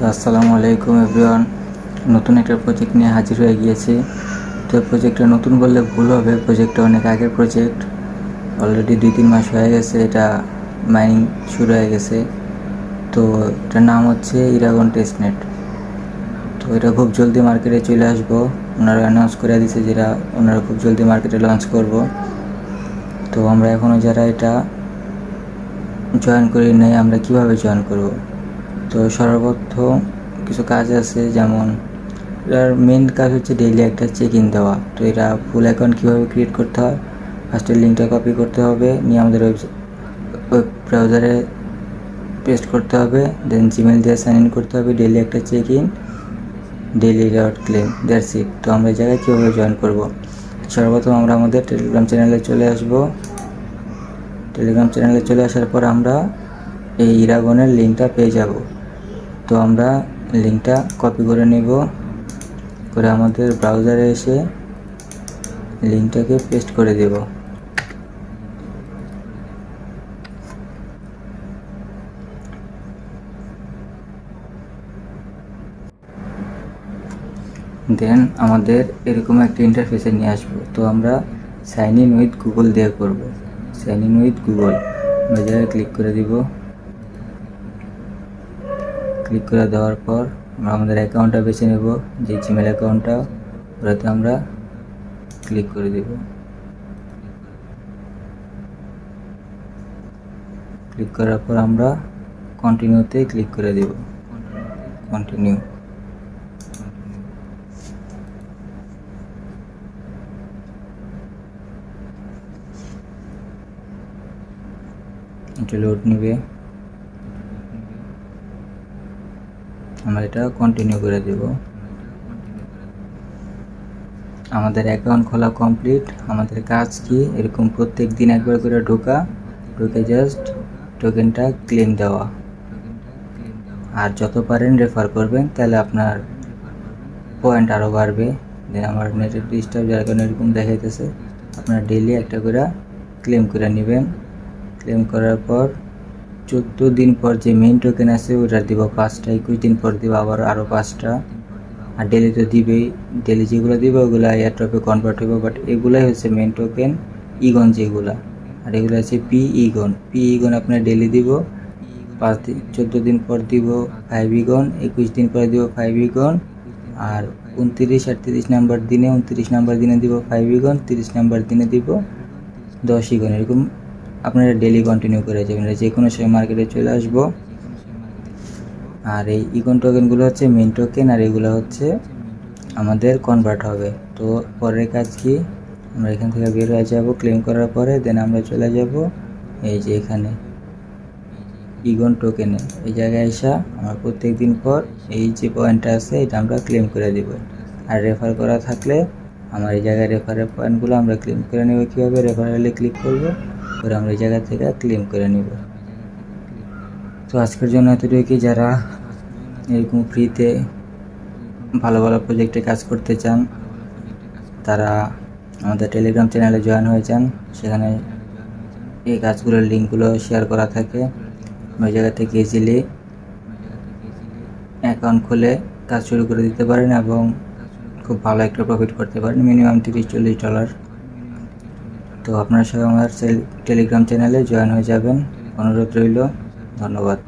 তো আসসালামু আলাইকুম এভরিওয়ান। নতুন একটা প্রজেক্ট নিয়ে হাজির হয়ে গিয়েছি। তো প্রজেক্টটা নতুন বললে ভুল হবে। প্রজেক্টটা অনেক আগের প্রজেক্ট অলরেডি দুই, তিন মাস হয়ে গেছে। এটা মাইনিং শুরু হয়ে গেছে। তো এটার নাম হচ্ছে ইরাগন টেস্টনেট তো এটা খুব জলদি মার্কেটে চলে আসব। ওনারা অ্যানাউন্স করে দিছে যেটা ওনারা খুব জলদি মার্কেটে লঞ্চ করব। তো আমরা এখনও যারা এটা জয়েন করি নাই, আমরা কীভাবে জয়েন করব? তো সর্বপ্রথম কিছু কাজ আছে, যেমন এটার মেন কাজ হচ্ছে ডেইলি একটা চেক ইন দেওয়া। তো এটা ফুল অ্যাকাউন্ট কীভাবে ক্রিয়েট করতে হয়? ফার্স্টে লিঙ্কটা কপি করতে হবে, নিয়ে আমাদের ওয়েব ওয়েব ব্রাউজারে পেস্ট করতে হবে দেন জিমেল দিয়ে সাইন ইন করতে হবে ডেইলি একটা check in daily dot claim that's it তো আমরা এই জায়গায় কীভাবে জয়েন করব? সর্বপ্রথম আমরা আমাদের টেলিগ্রাম চ্যানেলে চলে আসব। টেলিগ্রাম চ্যানেলে চলে আসার পর আমরা এই ইরাগনের লিঙ্কটা পেয়ে যাব। তো আমরা লিঙ্কটা কপি করে নেব। করে আমাদের ব্রাউজারে এসে লিঙ্কটাকে পেস্ট করে দেব। দেন আমাদের এরকম একটা ইন্টারফেসে নিয়ে আসব। তো আমরা সাইন ইন উইথ গুগল দিয়ে করব। সাইন ইন উইথ গুগল জায়গায় ক্লিক করে দিব। ক্লিক করে দেওয়ার পর আমরা আমাদের অ্যাকাউন্টটা বেছে নেব, যে জিমেল অ্যাকাউন্টটা ওটাতে আমরা ক্লিক করে দেব। ক্লিক করার পর আমরা কন্টিনিউতে ক্লিক করে দেব। কন্টিনিউ এটা লোড নেবে। আমরা এটা কন্টিনিউ করে দেব। আমাদের অ্যাকাউন্ট খোলা কমপ্লিট আমাদের কাজ কি? এরকম প্রত্যেক দিন একবার করে ঢোকা। ঢুকে জাস্ট টোকেনটা ক্লেম দেওয়া। আর যত পারেন রেফার করবেন, তাহলে আপনার পয়েন্ট আরও বাড়বে। দেন আমার নেটের ডিস্টার্ব যার কারণে এরকম দেখাইতেছে, আপনার ডেইলি একটা করে ক্লেম করে নেবেন। ক্লেম করার পর চোদ্দ দিন পর যে মেইন টোকেন আছে, ওটা দিব পাঁচটা, একুশ দিন পর দিব আবার আরও পাঁচটা। আর ডেলি তো দিবেই ডেলি যেগুলো দিবে ওগুলো এয়ারটপে কনভার্ট হবে বাট এগুলাই হচ্ছে মেইন টোকেন ইগন যেগুলা। আর এগুলো আছে পি ইগন পি ইগন আপনার ডেলি দিব, পাঁচ দিন, চোদ্দ দিন পর দিব ফাইভ ইগন একুশ দিন পর দিব ফাইভ ইগন আর উনত্রিশ আর তিরিশ নাম্বার দিনে, উনত্রিশ নাম্বার দিনে দিব ফাইভ ইগন তিরিশ নাম্বার দিনে দিব দশ ইগন এরকম আপনারা ডেলি কন্টিনিউ করে যাবেন। যে কোনো সময় মার্কেটে চলে আসব। আর এই ইকন টোকেনগুলো হচ্ছে মেন টোকেন আর এগুলো হচ্ছে আমাদের কনভার্ট হবে। তো পরের কাজ কি? আমরা এখান থেকে বের হয়ে যাব ক্লেম করার পরে দেন আমরা চলে যাব এই যে এখানে। ইগন টোকেনে এই জায়গায় আসা আমরা প্রত্যেক দিন পর এই যে পয়েন্টটা আছে, এটা আমরা ক্লেম করে দিব। আর রেফার করা থাকলে, আমার এই জায়গায় রেফারের পয়েন্টগুলো আমরা ক্লেম করে নেব কীভাবে? রেফারেলে ক্লিক করব। করে আমরা এই জায়গা থেকে ক্লেম করে নিব। তো আজকের জন্য এতটুকুই। যারা এরকম ফ্রিতে ভালো ভালো প্রজেক্টে কাজ করতে চান, তারা আমাদের টেলিগ্রাম চ্যানেলে জয়েন হয়ে যান। সেখানে এই কাজগুলোর লিঙ্কগুলো শেয়ার করা থাকে। ওই জায়গা থেকে ইজিলি অ্যাকাউন্ট খুলে কাজ শুরু করে দিতে পারেন এবং খুব ভালো একটা প্রফিট করতে পারেন। মিনিমাম তিরিশ চল্লিশ ডলার তো আপনারা সবাই আমার টেলিগ্রাম চ্যানেলে জয়েন হয়ে যাবেন। অনুরোধ রইল। ধন্যবাদ।